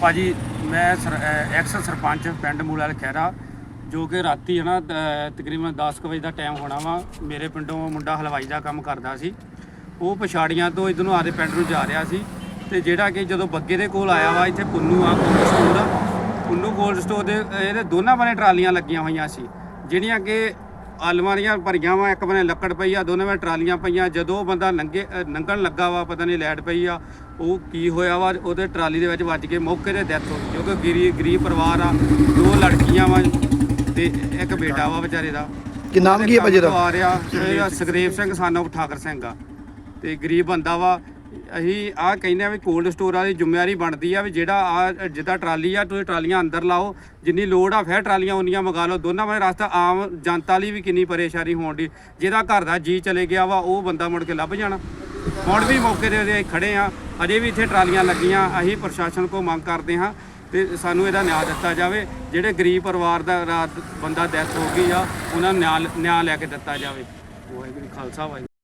ਭਾਜੀ, ਮੈਂ sir- X sarpanch ਪਿੰਡ ਮੂਲਾਲ ਖਹਿਰਾ, ਜੋ ਕਿ ਰਾਤੀ ਹੈ ਨਾ ਤ- ਤਕਰੀਬਨ 10 ਕੁ ਵਜੇ ਦਾ ਟਾਈਮ ਹੋਣਾ ਵਾ, ਮੇਰੇ ਪਿੰਡੋਂ ਮੁੰਡਾ ਹਲਵਾਈ ਦਾ ਕੰਮ ਕਰਦਾ ਸੀ। ਉਹ ਪਛਾੜੀਆਂ ਤੋਂ ਇਧਰ ਨੂੰ ਆਦੇ ਪਿੰਡ ਨੂੰ ਜਾ ਰਿਹਾ ਸੀ ਤੇ ਜਿਹੜਾ ਕਿ ਜਦੋਂ ਬੱਗੇ ਦੇ ਕੋਲ ਆਇਆ ਵਾ, ਇੱਥੇ ਪੁੰਨੂ ਆ cold store Punnu cold store ਦੇ, ਇਹਦੇ ਦੋਨਾਂ ਬੰਨੇ ਟਰਾਲੀਆਂ ਲੱਗੀਆਂ ਹੋਈਆਂ ਸੀ, ਜਿਹੜੀਆਂ ਕਿ ਆਲਮਾਂ ਦੀਆਂ ਭਰੀਆਂ ਵਾ, ਇੱਕ ਬੰਨੇ ਲੱਕੜ ਪਈ ਆ, ਦੋਨੇ ਬੰਨੇ ਟਰਾਲੀਆਂ ਪਈਆਂ, ਜਦੋਂ ਬੰਦਾ ਲੰਘੇ ਲੰਘਣ ਲੱਗਾ ਵਾ, ਪਤਾ ਨਹੀਂ ਲੈਟ ਪਈ ਆ ਉਹ ਕੀ ਹੋਇਆ ਵਾ ਉਹਦੇ ਟਰਾਲੀ ਦੇ ਵਿੱਚ ਵੱਜ ਕੇ ਮੌਕੇ ਤੇ ਡੈਥ ਹੋ ਗਈ ਕਿਉਂਕਿ ਗਰੀਬ ਗਰੀਬ ਪਰਿਵਾਰ ਆ ਦੋ ਲੜਕੀਆਂ ਵਾ ਤੇ ਇੱਕ ਬੇਟਾ ਵਾ ਵਿਚਾਰੇ ਦਾ। ਕੀ ਨਾਮ ਕੀ ਹੈ ਭਾਜੀ ਦਾ ਆ ਰਿਹਾ ਇਹਦਾ ਸੁਖਦੇਵ ਸਿੰਘ ਸਾਨੋ ਠਾਕਰ ਸਿੰਘ ਆ। ਤੇ ਗਰੀਬ ਬੰਦਾ ਵਾ ਅਸੀਂ ਆ ਕਹਿੰਦੇ ਆ ਵੀ ਕੋਲਡ ਸਟੋਰ ਵਾਲੀ ਜ਼ਿੰਮੇਵਾਰੀ ਬਣਦੀ ਆ ਵੀ ਜਿਹੜਾ ਆ ਜਿੱਦਾਂ ਟਰਾਲੀ ਆ ਤੁਸੀਂ ਟਰਾਲੀਆਂ ਅੰਦਰ ਲਾਓ ਜਿੰਨੀ ਲੋੜ ਆ ਫਿਰ ਟਰਾਲੀਆਂ ਉਨੀਆਂ ਮੰਗਾ ਲਓ। ਦੋਨਾਂ ਵਾਲੇ ਰਸਤਾ ਆਮ ਜਨਤਾ ਲਈ ਵੀ ਕਿੰਨੀ ਪਰੇਸ਼ਾਨੀ ਹੋਣ ਦੀ ਜਿਹਦਾ ਘਰ ਦਾ ਜੀ ਚਲੇ ਗਿਆ ਵਾ ਉਹ ਬੰਦਾ ਮੁੜ ਕੇ ਲੱਭ ਜਾਣਾ। ਹੁਣ ਵੀ ਮੌਕੇ ਦੇ ਉਹਦੇ ਖੜੇ ਆ ਅਜੇ ਵੀ ਇੱਥੇ ਟਰਾਲੀਆਂ ਲੱਗੀਆਂ, ਅਸੀਂ ਪ੍ਰਸ਼ਾਸਨ ਕੋ ਮੰਗ ਕਰਦੇ ਹਾਂ ਤੇ ਸਾਨੂੰ ਇਹਦਾ ਨਿਆਂ ਦਿੱਤਾ ਜਾਵੇ। ਜਿਹੜੇ ਗਰੀਬ ਪਰਿਵਾਰ ਦਾ ਰਾਤ ਬੰਦਾ ਡੈਥ ਹੋ ਗਈ ਆ, ਉਹਨਾਂ ਨੂੰ ਨਿਆਂ ਨਿਆਂ ਲੈ ਕੇ ਦਿੱਤਾ ਜਾਵੇ। ਵਾਹਿਗੁਰੂ ਖਾਲਸਾ, ਵਾਹਿਗੁਰੂ